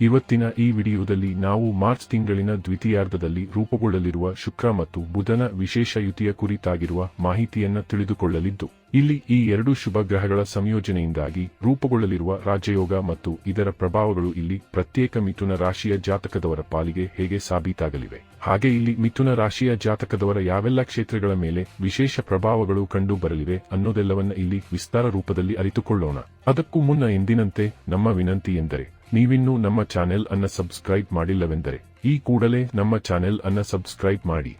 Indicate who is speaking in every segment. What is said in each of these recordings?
Speaker 1: ಇವತ್ತಿನ ಈ ವಿಡಿಯೋದಲ್ಲಿ ನಾವು ಮಾರ್ಚ್ ತಿಂಗಳಿನ ದ್ವಿತೀಯಾರ್ಧದಲ್ಲಿ ರೂಪುಗೊಳ್ಳಲಿರುವ ಶುಕ್ರ ಮತ್ತು ಬುಧನ ವಿಶೇಷ ಯುತಿಯ ಕುರಿತಾಗಿರುವ ಮಾಹಿತಿಯನ್ನ ತಿಳಿದುಕೊಳ್ಳಲಿದ್ದು, ಇಲ್ಲಿ ಈ ಎರಡು ಶುಭ ಗ್ರಹಗಳ ಸಂಯೋಜನೆಯಿಂದಾಗಿ ರೂಪುಗೊಳ್ಳಲಿರುವ ರಾಜಯೋಗ ಮತ್ತು ಇದರ ಪ್ರಭಾವಗಳು ಇಲ್ಲಿ ಪ್ರತ್ಯೇಕ ಮಿಥುನ ರಾಶಿಯ ಜಾತಕದವರ ಪಾಲಿಗೆ ಹೇಗೆ ಸಾಬೀತಾಗಲಿವೆ. ಹಾಗೆ ಇಲ್ಲಿ ಮಿಥುನ ರಾಶಿಯ ಜಾತಕದವರ ಯಾವೆಲ್ಲ ಕ್ಷೇತ್ರಗಳ ಮೇಲೆ ವಿಶೇಷ ಪ್ರಭಾವಗಳು ಕಂಡು ಬರಲಿವೆ ಅನ್ನೋದೆಲ್ಲವನ್ನ ಇಲ್ಲಿ ವಿಸ್ತಾರ ರೂಪದಲ್ಲಿ ಅರಿತುಕೊಳ್ಳೋಣ. ಅದಕ್ಕೂ ಮುನ್ನ ಎಂದಿನಂತೆ ನಮ್ಮ ವಿನಂತಿ ಎಂದರೆ ನೀವಿನ್ನೂ ನಮ್ಮ ಚಾನೆಲ್ ಅನ್ನ ಸಬ್ಸ್ಕ್ರೈಬ್ ಮಾಡಿಲ್ಲವೆಂದರೆ, ಈ ಕೂಡಲೇ ನಮ್ಮ ಚಾನೆಲ್ ಅನ್ನ ಸಬ್ಸ್ಕ್ರೈಬ್ ಮಾಡಿ.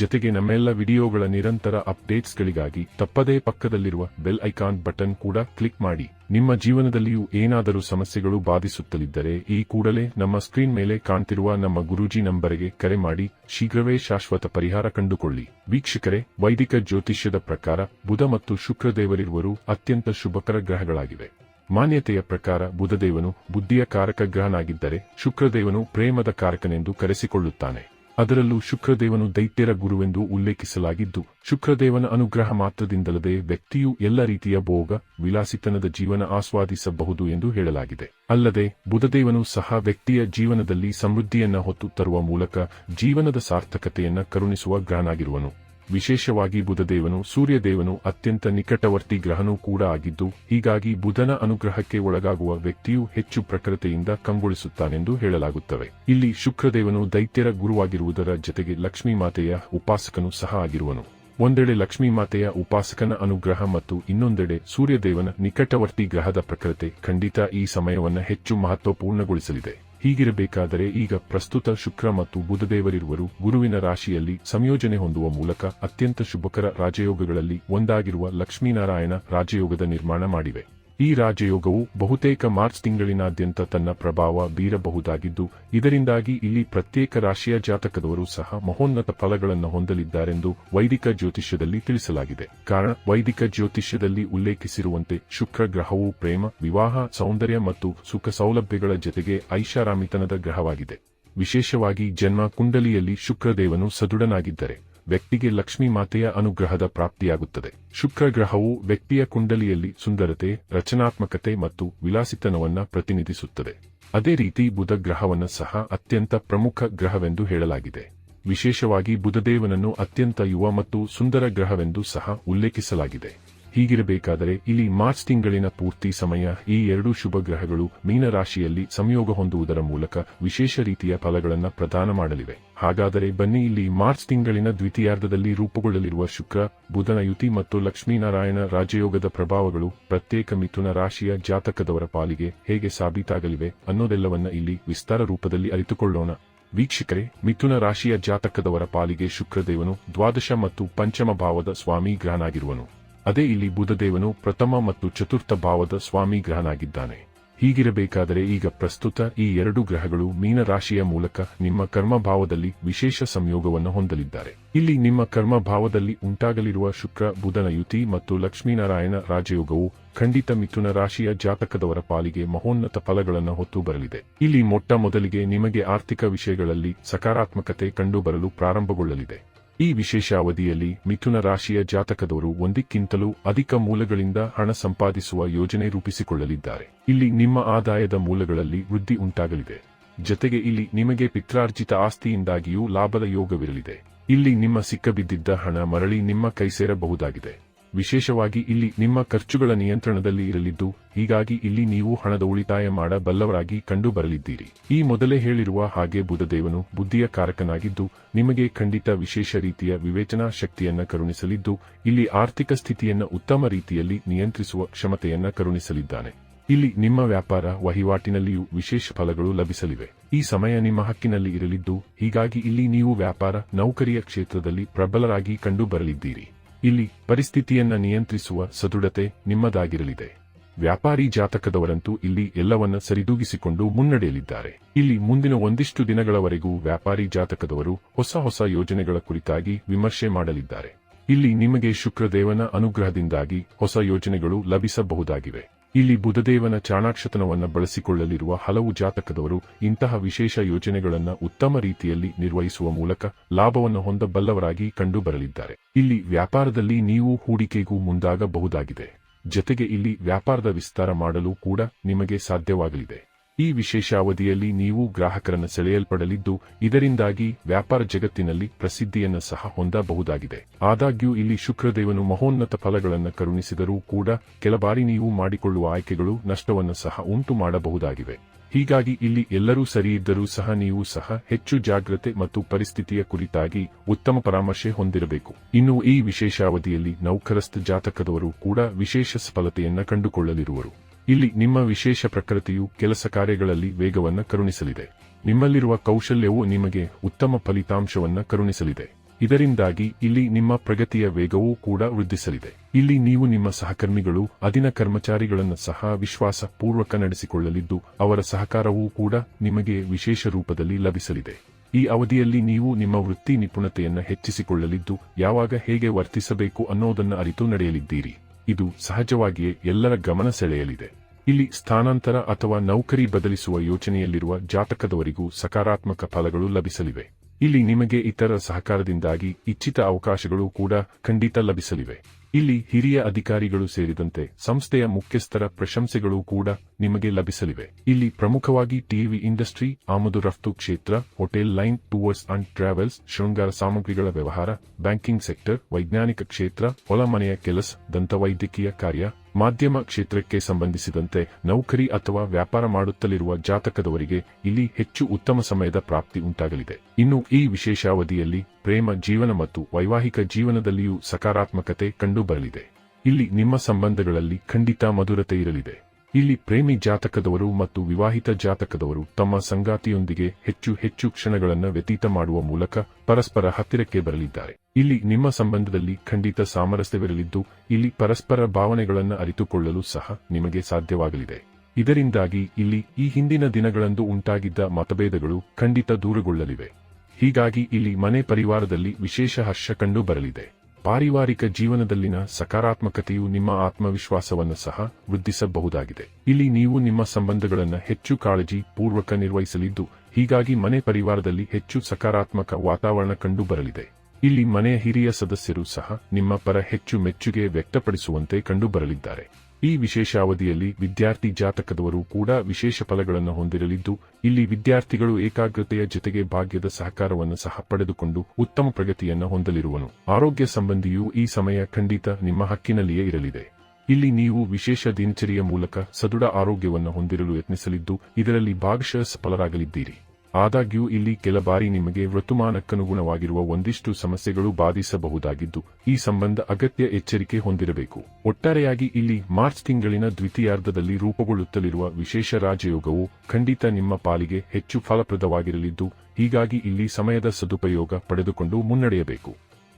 Speaker 1: ಜೊತೆಗೆ ನಮ್ಮೆಲ್ಲ ವಿಡಿಯೋಗಳ ನಿರಂತರ ಅಪ್ಡೇಟ್ಸ್ಗಳಿಗಾಗಿ ತಪ್ಪದೇ ಪಕ್ಕದಲ್ಲಿರುವ ಬೆಲ್ ಐಕಾನ್ ಬಟನ್ ಕೂಡ ಕ್ಲಿಕ್ ಮಾಡಿ. ನಿಮ್ಮ ಜೀವನದಲ್ಲಿಯೂ ಏನಾದರೂ ಸಮಸ್ಯೆಗಳು ಬಾಧಿಸುತ್ತಲಿದ್ದರೆ, ಈ ಕೂಡಲೇ ನಮ್ಮ ಸ್ಕ್ರೀನ್ ಮೇಲೆ ಕಾಣ್ತಿರುವ ನಮ್ಮ ಗುರೂಜಿ ನಂಬರಿಗೆ ಕರೆ ಮಾಡಿ, ಶೀಘ್ರವೇ ಶಾಶ್ವತ ಪರಿಹಾರ ಕಂಡುಕೊಳ್ಳಿ. ವೀಕ್ಷಕರೇ, ವೈದಿಕ ಜ್ಯೋತಿಷ್ಯದ ಪ್ರಕಾರ ಬುಧ ಮತ್ತು ಶುಕ್ರದೇವರಿರುವರು ಅತ್ಯಂತ ಶುಭಕರ ಗ್ರಹಗಳಾಗಿವೆ. ಮಾನ್ಯತೆಯ ಪ್ರಕಾರ ಬುಧದೇವನು ಬುದ್ಧಿಯ ಕಾರಕ ಗ್ರಹನಾಗಿದ್ದರೆ ಶುಕ್ರದೇವನು ಪ್ರೇಮದ ಕಾರಕನೆಂದು ಕರೆಸಿಕೊಳ್ಳುತ್ತಾನೆ. ಅದರಲ್ಲೂ ಶುಕ್ರದೇವನು ದೈತ್ಯರ ಗುರುವೆಂದು ಉಲ್ಲೇಖಿಸಲಾಗಿದ್ದು, ಶುಕ್ರದೇವನ ಅನುಗ್ರಹ ಮಾತ್ರದಿಂದಲದೆ ವ್ಯಕ್ತಿಯು ಎಲ್ಲ ರೀತಿಯ ಭೋಗ, ವಿಲಾಸಿತನದ ಜೀವನ ಆಸ್ವಾದಿಸಬಹುದು ಎಂದು ಹೇಳಲಾಗಿದೆ. ಅಲ್ಲದೆ, ಬುಧದೇವನು ಸಹ ವ್ಯಕ್ತಿಯ ಜೀವನದಲ್ಲಿ ಸಮೃದ್ಧಿಯನ್ನ ಹೊತ್ತು ತರುವ ಮೂಲಕ ಜೀವನದ ಸಾರ್ಥಕತೆಯನ್ನ ಕರುಣಿಸುವ ಗ್ರಹನಾಗಿರುವನು. ವಿಶೇಷವಾಗಿ ಬುಧದೇವನು ಸೂರ್ಯದೇವನು ಅತ್ಯಂತ ನಿಕಟವರ್ತಿ ಗ್ರಹನೂ ಕೂಡ ಆಗಿದ್ದು, ಹೀಗಾಗಿ ಬುಧನ ಅನುಗ್ರಹಕ್ಕೆ ಒಳಗಾಗುವ ವ್ಯಕ್ತಿಯು ಹೆಚ್ಚು ಪ್ರಖರತೆಯಿಂದ ಕಂಗೊಳಿಸುತ್ತಾನೆಂದು ಹೇಳಲಾಗುತ್ತವೆ. ಇಲ್ಲಿ ಶುಕ್ರದೇವನು ದೈತ್ಯರ ಗುರುವಾಗಿರುವುದರ ಜತೆಗೆ ಲಕ್ಷ್ಮೀ ಮಾತೆಯ ಉಪಾಸಕನು ಸಹ ಆಗಿರುವನು. ಒಂದೆಡೆ ಲಕ್ಷ್ಮೀ ಮಾತೆಯ ಉಪಾಸಕನ ಅನುಗ್ರಹ ಮತ್ತು ಇನ್ನೊಂದೆಡೆ ಸೂರ್ಯದೇವನ ನಿಕಟವರ್ತಿ ಗ್ರಹದ ಪ್ರಖರತೆ ಖಂಡಿತ ಈ ಸಮಯವನ್ನು ಹೆಚ್ಚು ಮಹತ್ವಪೂರ್ಣಗೊಳಿಸಲಿದೆ. ಹೀಗಿರಬೇಕಾದರೆ ಈಗ ಪ್ರಸ್ತುತ ಶುಕ್ರ ಮತ್ತು ಬುಧದೇವರಿರುವರು ಗುರುವಿನ ರಾಶಿಯಲ್ಲಿ ಸಂಯೋಜನೆ ಹೊಂದುವ ಮೂಲಕ ಅತ್ಯಂತ ಶುಭಕರ ರಾಜಯೋಗಗಳಲ್ಲಿ ಒಂದಾಗಿರುವ ಲಕ್ಷ್ಮೀನಾರಾಯಣ ರಾಜಯೋಗದ ನಿರ್ಮಾಣ ಮಾಡಿವೆ. ಈ ರಾಜಯೋಗವು ಬಹುತೇಕ ಮಾರ್ಚ್ ತಿಂಗಳಿನಾದ್ಯಂತ ತನ್ನ ಪ್ರಭಾವ ಬೀರಬಹುದಾಗಿದ್ದು, ಇದರಿಂದಾಗಿ ಇಲ್ಲಿ ಪ್ರತ್ಯೇಕ ರಾಶಿಯ ಜಾತಕದವರು ಸಹ ಮಹೋನ್ನತ ಫಲಗಳನ್ನು ಹೊಂದಲಿದ್ದಾರೆಂದು ವೈದಿಕ ಜ್ಯೋತಿಷ್ಯದಲ್ಲಿ ತಿಳಿಸಲಾಗಿದೆ. ಕಾರಣ, ವೈದಿಕ ಜ್ಯೋತಿಷ್ಯದಲ್ಲಿ ಉಲ್ಲೇಖಿಸಿರುವಂತೆ ಶುಕ್ರ ಗ್ರಹವು ಪ್ರೇಮ, ವಿವಾಹ, ಸೌಂದರ್ಯ ಮತ್ತು ಸುಖ ಸೌಲಭ್ಯಗಳ ಜೊತೆಗೆ ಐಷಾರಾಮಿತನದ ಗ್ರಹವಾಗಿದೆ. ವಿಶೇಷವಾಗಿ ಜನ್ಮ ಕುಂಡಲಿಯಲ್ಲಿ ಶುಕ್ರದೇವನು ಸದೃಢನಾಗಿದ್ದರೆ ವ್ಯಕ್ತಿಗೆ ಲಕ್ಷ್ಮೀ ಮಾತೆಯ ಅನುಗ್ರಹದ ಪ್ರಾಪ್ತಿಯಾಗುತ್ತದೆ. ಶುಕ್ರ ಗ್ರಹವು ವ್ಯಕ್ತಿಯ ಕುಂಡಲಿಯಲ್ಲಿ ಸುಂದರತೆ, ರಚನಾತ್ಮಕತೆ ಮತ್ತು ವಿಲಾಸಿತನವನ್ನ ಪ್ರತಿನಿಧಿಸುತ್ತದೆ. ಅದೇ ರೀತಿ ಬುಧ ಗ್ರಹವನ್ನು ಸಹ ಅತ್ಯಂತ ಪ್ರಮುಖ ಗ್ರಹವೆಂದು ಹೇಳಲಾಗಿದೆ. ವಿಶೇಷವಾಗಿ ಬುಧದೇವನನ್ನು ಅತ್ಯಂತ ಯುವ ಮತ್ತು ಸುಂದರ ಗ್ರಹವೆಂದು ಸಹ ಉಲ್ಲೇಖಿಸಲಾಗಿದೆ. ಹೀಗಿರಬೇಕಾದರೆ ಇಲ್ಲಿ ಮಾರ್ಚ್ ತಿಂಗಳಿನ ಪೂರ್ತಿ ಸಮಯ ಈ ಎರಡು ಶುಭ ಗ್ರಹಗಳು ಮೀನರಾಶಿಯಲ್ಲಿ ಸಂಯೋಗ ಹೊಂದುವುದರ ಮೂಲಕ ವಿಶೇಷ ರೀತಿಯ ಫಲಗಳನ್ನು ಪ್ರದಾನ ಮಾಡಲಿವೆ. ಹಾಗಾದರೆ ಬನ್ನಿ ಇಲ್ಲಿ ಮಾರ್ಚ್ ತಿಂಗಳಿನ ದ್ವಿತೀಯಾರ್ಧದಲ್ಲಿ ರೂಪುಗೊಳ್ಳಲಿರುವ ಶುಕ್ರ, ಬುಧನ ಯುತಿ ಮತ್ತು ಲಕ್ಷ್ಮೀನಾರಾಯಣ ರಾಜಯೋಗದ ಪ್ರಭಾವಗಳು ಪ್ರತ್ಯೇಕ ಮಿಥುನ ರಾಶಿಯ ಜಾತಕದವರ ಪಾಲಿಗೆ ಹೇಗೆ ಸಾಬೀತಾಗಲಿವೆ ಅನ್ನೋದೆಲ್ಲವನ್ನ ಇಲ್ಲಿ ವಿಸ್ತಾರ ರೂಪದಲ್ಲಿ ಅರಿತುಕೊಳ್ಳೋಣ. ವೀಕ್ಷಕರೇ, ಮಿಥುನ ರಾಶಿಯ ಜಾತಕದವರ ಪಾಲಿಗೆ ಶುಕ್ರದೇವನು ದ್ವಾದಶ ಮತ್ತು ಪಂಚಮ ಭಾವದ ಸ್ವಾಮಿ ಗ್ರಹನಾಗಿರುವನು ಅದೇ ಇಲ್ಲಿ ಬುಧದೇವನು ಪ್ರಥಮ ಮತ್ತು ಚತುರ್ಥ ಭಾವದ ಸ್ವಾಮಿ ಗ್ರಹನಾಗಿದ್ದಾನೆ. ಹೀಗಿರಬೇಕಾದರೆ ಈಗ ಪ್ರಸ್ತುತ ಈ ಎರಡು ಗ್ರಹಗಳು ಮೀನ ರಾಶಿಯ ಮೂಲಕ ನಿಮ್ಮ ಕರ್ಮ ಭಾವದಲ್ಲಿ ವಿಶೇಷ ಸಂಯೋಗವನ್ನು ಹೊಂದಲಿದ್ದಾರೆ. ಇಲ್ಲಿ ನಿಮ್ಮ ಕರ್ಮ ಭಾವದಲ್ಲಿ ಉಂಟಾಗಲಿರುವ ಶುಕ್ರ, ಬುಧನ ಯುತಿ ಮತ್ತು ಲಕ್ಷ್ಮೀನಾರಾಯಣ ರಾಜಯೋಗವು ಖಂಡಿತ ಮಿಥುನ ರಾಶಿಯ ಜಾತಕದವರ ಪಾಲಿಗೆ ಮಹೋನ್ನತ ಫಲಗಳನ್ನು ಹೊತ್ತು ಬರಲಿದೆ. ಇಲ್ಲಿ ಮೊಟ್ಟ ಮೊದಲಿಗೆ ನಿಮಗೆ ಆರ್ಥಿಕ ವಿಷಯಗಳಲ್ಲಿ ಸಕಾರಾತ್ಮಕತೆ ಕಂಡುಬರಲು ಪ್ರಾರಂಭಗೊಳ್ಳಲಿದೆ. ಈ ವಿಶೇಷ ಅವಧಿಯಲ್ಲಿ ಮಿಥುನ ರಾಶಿಯ ಜಾತಕದವರು ಒಂದಕ್ಕಿಂತಲೂ ಅಧಿಕ ಮೂಲಗಳಿಂದ ಹಣ ಸಂಪಾದಿಸುವ ಯೋಜನೆ ರೂಪಿಸಿಕೊಳ್ಳಲಿದ್ದಾರೆ. ಇಲ್ಲಿ ನಿಮ್ಮ ಆದಾಯದ ಮೂಲಗಳಲ್ಲಿ ವೃದ್ಧಿ ಉಂಟಾಗಲಿದೆ. ಜತೆಗೆ ಇಲ್ಲಿ ನಿಮಗೆ ಪಿತ್ರಾರ್ಜಿತ ಆಸ್ತಿಯಿಂದಾಗಿಯೂ ಲಾಭದ ಯೋಗವಿರಲಿದೆ. ಇಲ್ಲಿ ನಿಮ್ಮ ಸಿಕ್ಕಬಿದ್ದಿದ್ದ ಹಣ ಮರಳಿ ನಿಮ್ಮ ಕೈ ಸೇರಬಹುದಾಗಿದೆ ವಿಶೇಷವಾಗಿ ಇಲ್ಲಿ ನಿಮ್ಮ ಖರ್ಚುಗಳ ನಿಯಂತ್ರಣದಲ್ಲಿ ಇರಲಿದ್ದು, ಹೀಗಾಗಿ ಇಲ್ಲಿ ನೀವು ಹಣದ ಉಳಿತಾಯ ಮಾಡಬಲ್ಲವರಾಗಿ ಕಂಡು ಬರಲಿದ್ದೀರಿ ಈ ಮೊದಲೇ ಹೇಳಿರುವ ಹಾಗೆ ಬುಧದೇವನು ಬುದ್ಧಿಯ ಕಾರಕನಾಗಿದ್ದು, ನಿಮಗೆ ಖಂಡಿತ ವಿಶೇಷ ರೀತಿಯ ವಿವೇಚನಾ ಶಕ್ತಿಯನ್ನ ಕರುಣಿಸಲಿದ್ದು, ಇಲ್ಲಿ ಆರ್ಥಿಕ ಸ್ಥಿತಿಯನ್ನ ಉತ್ತಮ ರೀತಿಯಲ್ಲಿ ನಿಯಂತ್ರಿಸುವ ಕ್ಷಮತೆಯನ್ನ ಕರುಣಿಸಲಿದ್ದಾನೆ. ಇಲ್ಲಿ ನಿಮ್ಮ ವ್ಯಾಪಾರ ವಹಿವಾಟಿನಲ್ಲಿಯೂ ವಿಶೇಷ ಫಲಗಳು ಲಭಿಸಲಿವೆ. ಈ ಸಮಯ ನಿಮ್ಮ ಹಕ್ಕಿನಲ್ಲಿ ಇರಲಿದ್ದು, ಹೀಗಾಗಿ ಇಲ್ಲಿ ನೀವು ವ್ಯಾಪಾರ, ನೌಕರಿಯ ಕ್ಷೇತ್ರದಲ್ಲಿ ಪ್ರಬಲರಾಗಿ ಕಂಡು ಬರಲಿದ್ದೀರಿ ಇಲ್ಲಿ ಪರಿಸ್ಥಿತಿಯನ್ನ ನಿಯಂತ್ರಿಸುವ ಸದೃಢತೆ ನಿಮ್ಮದಾಗಿರಲಿದೆ. ವ್ಯಾಪಾರಿ ಜಾತಕದವರಂತೂ ಇಲ್ಲಿ ಎಲ್ಲವನ್ನ ಸರಿದೂಗಿಸಿಕೊಂಡು ಮುನ್ನಡೆಯಲಿದ್ದಾರೆ. ಇಲ್ಲಿ ಮುಂದಿನ ಒಂದಿಷ್ಟು ದಿನಗಳವರೆಗೂ ವ್ಯಾಪಾರಿ ಜಾತಕದವರು ಹೊಸ ಹೊಸ ಯೋಜನೆಗಳ ಕುರಿತಾಗಿ ವಿಮರ್ಶೆ ಮಾಡಲಿದ್ದಾರೆ. ಇಲ್ಲಿ ನಿಮಗೆ ಶುಕ್ರದೇವನ ಅನುಗ್ರಹದಿಂದಾಗಿ ಹೊಸ ಯೋಜನೆಗಳು ಲಭಿಸಬಹುದಾಗಿವೆ. ಇಲ್ಲಿ ಬುಧದೇವನ ಚಾಣಾಕ್ಷತನವನ್ನು ಬಳಸಿಕೊಳ್ಳಲಿರುವ ಹಲವು ಜಾತಕದವರು ಇಂತಹ ವಿಶೇಷ ಯೋಜನೆಗಳನ್ನು ಉತ್ತಮ ರೀತಿಯಲ್ಲಿ ನಿರ್ವಹಿಸುವ ಮೂಲಕ ಲಾಭವನ್ನು ಹೊಂದಬಲ್ಲವರಾಗಿ ಕಂಡುಬರಲಿದ್ದಾರೆ. ಇಲ್ಲಿ ವ್ಯಾಪಾರದಲ್ಲಿ ನೀವು ಹೂಡಿಕೆಗೂ ಮುಂದಾಗಬಹುದಾಗಿದೆ. ಜತೆಗೆ ಇಲ್ಲಿ ವ್ಯಾಪಾರದ ವಿಸ್ತಾರ ಮಾಡಲು ಕೂಡ ನಿಮಗೆ ಸಾಧ್ಯವಾಗಲಿದೆ. ಈ ವಿಶೇಷ ಅವಧಿಯಲ್ಲಿ ನೀವು ಗ್ರಾಹಕರನ್ನು ಸೆಳೆಯಲ್ಪಡಲಿದ್ದು, ಇದರಿಂದಾಗಿ ವ್ಯಾಪಾರ ಜಗತ್ತಿನಲ್ಲಿ ಪ್ರಸಿದ್ಧಿಯನ್ನು ಸಹ ಹೊಂದಬಹುದಾಗಿದೆ. ಆದಾಗ್ಯೂ, ಇಲ್ಲಿ ಶುಕ್ರದೇವನು ಮಹೋನ್ನತ ಫಲಗಳನ್ನು ಕರುಣಿಸಿದರೂ ಕೂಡ ಕೆಲ ಬಾರಿ ನೀವು ಮಾಡಿಕೊಳ್ಳುವ ಆಯ್ಕೆಗಳು ನಷ್ಟವನ್ನು ಸಹ ಉಂಟು ಮಾಡಬಹುದಾಗಿವೆ ಹೀಗಾಗಿ ಇಲ್ಲಿ ಎಲ್ಲರೂ ಸರಿಯಿದ್ದರೂ ಸಹ ನೀವು ಸಹ ಹೆಚ್ಚು ಜಾಗ್ರತೆ ಮತ್ತು ಪರಿಸ್ಥಿತಿಯ ಕುರಿತಾಗಿ ಉತ್ತಮ ಪರಾಮರ್ಶೆ ಹೊಂದಿರಬೇಕು. ಇನ್ನು ಈ ವಿಶೇಷಾವಧಿಯಲ್ಲಿ ನೌಕರಸ್ಥ ಜಾತಕದವರು ಕೂಡ ವಿಶೇಷ ಸಫಲತೆಯನ್ನ ಕಂಡುಕೊಳ್ಳಲಿರುವರು. ಇಲ್ಲಿ ನಿಮ್ಮ ವಿಶೇಷ ಪ್ರಕೃತಿಯು ಕೆಲಸ ಕಾರ್ಯಗಳಲ್ಲಿ ವೇಗವನ್ನು ಕರುಣಿಸಲಿದೆ. ನಿಮ್ಮಲ್ಲಿರುವ ಕೌಶಲ್ಯವು ನಿಮಗೆ ಉತ್ತಮ ಫಲಿತಾಂಶವನ್ನ ಕರುಣಿಸಲಿದೆ. ಇದರಿಂದಾಗಿ ಇಲ್ಲಿ ನಿಮ್ಮ ಪ್ರಗತಿಯ ವೇಗವೂ ಕೂಡ ವೃದ್ಧಿಸಲಿದೆ. ಇಲ್ಲಿ ನೀವು ನಿಮ್ಮ ಸಹಕರ್ಮಿಗಳು, ಅಧೀನ ಕರ್ಮಚಾರಿಗಳನ್ನು ಸಹ ವಿಶ್ವಾಸ ಪೂರ್ವಕ ನಡೆಸಿಕೊಳ್ಳಲಿದ್ದು, ಅವರ ಸಹಕಾರವೂ ಕೂಡ ನಿಮಗೆ ವಿಶೇಷ ರೂಪದಲ್ಲಿ ಲಭಿಸಲಿದೆ. ಈ ಅವಧಿಯಲ್ಲಿ ನೀವು ನಿಮ್ಮ ವೃತ್ತಿ ನಿಪುಣತೆಯನ್ನು ಹೆಚ್ಚಿಸಿಕೊಳ್ಳಲಿದ್ದು, ಯಾವಾಗ ಹೇಗೆ ವರ್ತಿಸಬೇಕು ಅನ್ನೋದನ್ನು ಅರಿತು ನಡೆಯಲಿದ್ದೀರಿ. ಇದು ಸಹಜವಾಗಿಯೇ ಎಲ್ಲರ ಗಮನ ಸೆಳೆಯಲಿದೆ. ಇಲ್ಲಿ ಸ್ಥಾನಾಂತರ ಅಥವಾ ನೌಕರಿ ಬದಲಿಸುವ ಯೋಚನೆಯಲ್ಲಿರುವ ಜಾತಕದವರಿಗೂ ಸಕಾರಾತ್ಮಕ ಫಲಗಳು ಲಭಿಸಲಿವೆ. ಇಲ್ಲಿ ನಿಮಗೆ ಇತರ ಸಹಕಾರದಿಂದಾಗಿ ಇಚ್ಛಿತ ಅವಕಾಶಗಳು ಕೂಡ ಖಂಡಿತ ಲಭಿಸಲಿವೆ. ಇಲ್ಲಿ ಹಿರಿಯ ಅಧಿಕಾರಿಗಳು ಸೇರಿದಂತೆ ಸಂಸ್ಥೆಯ ಮುಖ್ಯಸ್ಥರ ಪ್ರಶಂಸೆಗಳು ಕೂಡ ನಿಮಗೆ ಲಭಿಸಲಿವೆ. ಇಲ್ಲಿ ಪ್ರಮುಖವಾಗಿ ಟಿವಿ ಇಂಡಸ್ಟ್ರಿ, ಆಮದು ರಫ್ತು ಕ್ಷೇತ್ರ, hotel line tours and travels, ಶೃಂಗಾರ ಸಾಮಗ್ರಿಗಳ ವ್ಯವಹಾರ, ಬ್ಯಾಂಕಿಂಗ್ ಸೆಕ್ಟರ್, ವೈಜ್ಞಾನಿಕ ಕ್ಷೇತ್ರ, ಹೊಲಮನೆಯ ಕೆಲಸ, ದಂತವೈದ್ಯಕೀಯ ಕಾರ್ಯ, ಮಾಧ್ಯಮ ಕ್ಷೇತ್ರಕ್ಕೆ ಸಂಬಂಧಿಸಿದಂತೆ ನೌಕರಿ ಅಥವಾ ವ್ಯಾಪಾರ ಮಾಡುತ್ತಲಿರುವ ಜಾತಕದವರಿಗೆ ಇಲ್ಲಿ ಹೆಚ್ಚು ಉತ್ತಮ ಸಮಯದ ಪ್ರಾಪ್ತಿ ಉಂಟಾಗಲಿದೆ. ಇನ್ನು ಈ ವಿಶೇಷ ಅವಧಿಯಲ್ಲಿ ಪ್ರೇಮ ಜೀವನ ಮತ್ತು ವೈವಾಹಿಕ ಜೀವನದಲ್ಲಿಯೂ ಸಕಾರಾತ್ಮಕತೆ ಕಂಡುಬರಲಿದೆ. ಇಲ್ಲಿ ನಿಮ್ಮ ಸಂಬಂಧಗಳಲ್ಲಿ ಖಂಡಿತ ಮಧುರತೆ ಇರಲಿದೆ. ಇಲ್ಲಿ ಪ್ರೇಮಿ ಜಾತಕದವರು ಮತ್ತು ವಿವಾಹಿತ ಜಾತಕದವರು ತಮ್ಮ ಸಂಗಾತಿಯೊಂದಿಗೆ ಹೆಚ್ಚು ಹೆಚ್ಚು ಕ್ಷಣಗಳನ್ನು ವ್ಯತೀತ ಮಾಡುವ ಮೂಲಕ ಪರಸ್ಪರ ಹತ್ತಿರಕ್ಕೆ ಬರಲಿದ್ದಾರೆ. ಇಲ್ಲಿ ನಿಮ್ಮ ಸಂಬಂಧದಲ್ಲಿ ಖಂಡಿತ ಸಾಮರಸ್ಯವಿರಲಿದ್ದು, ಇಲ್ಲಿ ಪರಸ್ಪರ ಭಾವನೆಗಳನ್ನು ಅರಿತುಕೊಳ್ಳಲು ಸಹ ನಿಮಗೆ ಸಾಧ್ಯವಾಗಲಿದೆ. ಇದರಿಂದಾಗಿ ಇಲ್ಲಿ ಈ ಹಿಂದಿನ ದಿನಗಳಂದು ಉಂಟಾಗಿದ್ದ ಮತಭೇದಗಳು ಖಂಡಿತ ದೂರಗೊಳ್ಳಲಿವೆ. ಹೀಗಾಗಿ ಇಲ್ಲಿ ಮನೆ ಪರಿವಾರದಲ್ಲಿ ವಿಶೇಷ ಹರ್ಷ ಕಂಡು ಬರಲಿದೆ. ಪಾರಿವಾರಿಕ ಜೀವನದಲ್ಲಿನ ಸಕಾರಾತ್ಮಕತೆಯು ನಿಮ್ಮ ಆತ್ಮವಿಶ್ವಾಸವನ್ನು ಸಹ ವೃದ್ಧಿಸಬಹುದಾಗಿದೆ. ಇಲ್ಲಿ ನೀವು ನಿಮ್ಮ ಸಂಬಂಧಗಳನ್ನು ಹೆಚ್ಚು ಕಾಳಜಿ ಪೂರ್ವಕ ನಿರ್ವಹಿಸಲಿದ್ದು, ಹೀಗಾಗಿ ಮನೆ ಪರಿವಾರದಲ್ಲಿ ಹೆಚ್ಚು ಸಕಾರಾತ್ಮಕ ವಾತಾವರಣ ಕಂಡು ಬರಲಿದೆ. ಇಲ್ಲಿ ಮನೆಯ ಹಿರಿಯ ಸದಸ್ಯರು ಸಹ ನಿಮ್ಮ ಪರ ಹೆಚ್ಚು ಮೆಚ್ಚುಗೆ ವ್ಯಕ್ತಪಡಿಸುವಂತೆ ಕಂಡುಬರಲಿದ್ದಾರೆ ಈ ವಿಶೇಷ ಅವಧಿಯಲ್ಲಿ ವಿದ್ಯಾರ್ಥಿ ಜಾತಕದವರು ಕೂಡ ವಿಶೇಷ ಫಲಗಳನ್ನು ಹೊಂದಿರಲಿದ್ದು, ಇಲ್ಲಿ ವಿದ್ಯಾರ್ಥಿಗಳು ಏಕಾಗ್ರತೆಯ ಜೊತೆಗೆ ಭಾಗ್ಯದ ಸಹಕಾರವನ್ನು ಸಹ ಪಡೆದುಕೊಂಡು ಉತ್ತಮ ಪ್ರಗತಿಯನ್ನು ಹೊಂದಲಿರುವನು. ಆರೋಗ್ಯ ಸಂಬಂಧಿಯು ಈ ಸಮಯ ಖಂಡಿತ ನಿಮ್ಮ ಹಕ್ಕಿನಲ್ಲಿಯೇ ಇರಲಿದೆ. ಇಲ್ಲಿ ನೀವು ವಿಶೇಷ ದಿನಚರಿಯ ಮೂಲಕ ಸದೃಢ ಆರೋಗ್ಯವನ್ನು ಹೊಂದಿರಲು ಯತ್ನಿಸಲಿದ್ದು, ಇದರಲ್ಲಿ ಭಾಗಶಃ ಸಫಲರಾಗಲಿದ್ದೀರಿ. ಆದಾಗ್ಯೂ ಇಲ್ಲಿ ಕೆಲ ಬಾರಿ ನಿಮಗೆ ಋತುಮಾನಕ್ಕನುಗುಣವಾಗಿರುವ ಒಂದಿಷ್ಟು ಸಮಸ್ಯೆಗಳು ಬಾಧಿಸಬಹುದಾಗಿದ್ದು, ಈ ಸಂಬಂಧ ಅಗತ್ಯ ಎಚ್ಚರಿಕೆ ಹೊಂದಿರಬೇಕು. ಒಟ್ಟಾರೆಯಾಗಿ ಇಲ್ಲಿ ಮಾರ್ಚ್ ತಿಂಗಳಿನ ದ್ವಿತೀಯಾರ್ಧದಲ್ಲಿ ರೂಪುಗೊಳ್ಳುತ್ತಲಿರುವ ವಿಶೇಷ ರಾಜಯೋಗವು ಖಂಡಿತ ನಿಮ್ಮ ಪಾಲಿಗೆ ಹೆಚ್ಚು ಫಲಪ್ರದವಾಗಿರಲಿದ್ದು, ಹೀಗಾಗಿ ಇಲ್ಲಿ ಸಮಯದ ಸದುಪಯೋಗ ಪಡೆದುಕೊಂಡು ಮುನ್ನಡೆಯಬೇಕು.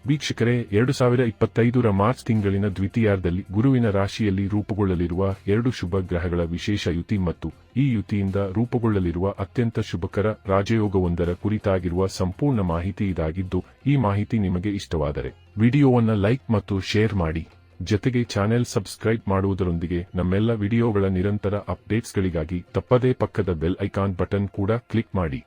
Speaker 1: ವೀಕ್ಷಕರೇ, ಎರಡು ಸಾವಿರ ಇಪ್ಪತ್ತೈದರ ಮಾರ್ಚ್ ತಿಂಗಳಿನ ದ್ವಿತೀಯಾರ್ಧದಲ್ಲಿ ಗುರುವಿನ ರಾಶಿಯಲ್ಲಿ ರೂಪುಗೊಳ್ಳಲಿರುವ ಎರಡು ಶುಭ ಗ್ರಹಗಳ ವಿಶೇಷ ಯುತಿ ಮತ್ತು ಈ ಯುತಿಯಿಂದ ರೂಪುಗೊಳ್ಳಲಿರುವ ಅತ್ಯಂತ ಶುಭಕರ ರಾಜಯೋಗವೊಂದರ ಕುರಿತಾಗಿರುವ ಸಂಪೂರ್ಣ ಮಾಹಿತಿ ಇದಾಗಿದ್ದು, ಈ ಮಾಹಿತಿ ನಿಮಗೆ ಇಷ್ಟವಾದರೆ ವಿಡಿಯೋವನ್ನು ಲೈಕ್ ಮತ್ತು ಶೇರ್ ಮಾಡಿ. ಜತೆಗೆ ಚಾನೆಲ್ ಸಬ್ಸ್ಕ್ರೈಬ್ ಮಾಡುವುದರೊಂದಿಗೆ ನಮ್ಮೆಲ್ಲ ವಿಡಿಯೋಗಳ ನಿರಂತರ ಅಪ್ಡೇಟ್ಸ್ಗಳಿಗಾಗಿ ತಪ್ಪದೇ ಪಕ್ಕದ ಬೆಲ್ ಐಕಾನ್ ಬಟನ್ ಕೂಡ ಕ್ಲಿಕ್ ಮಾಡಿ.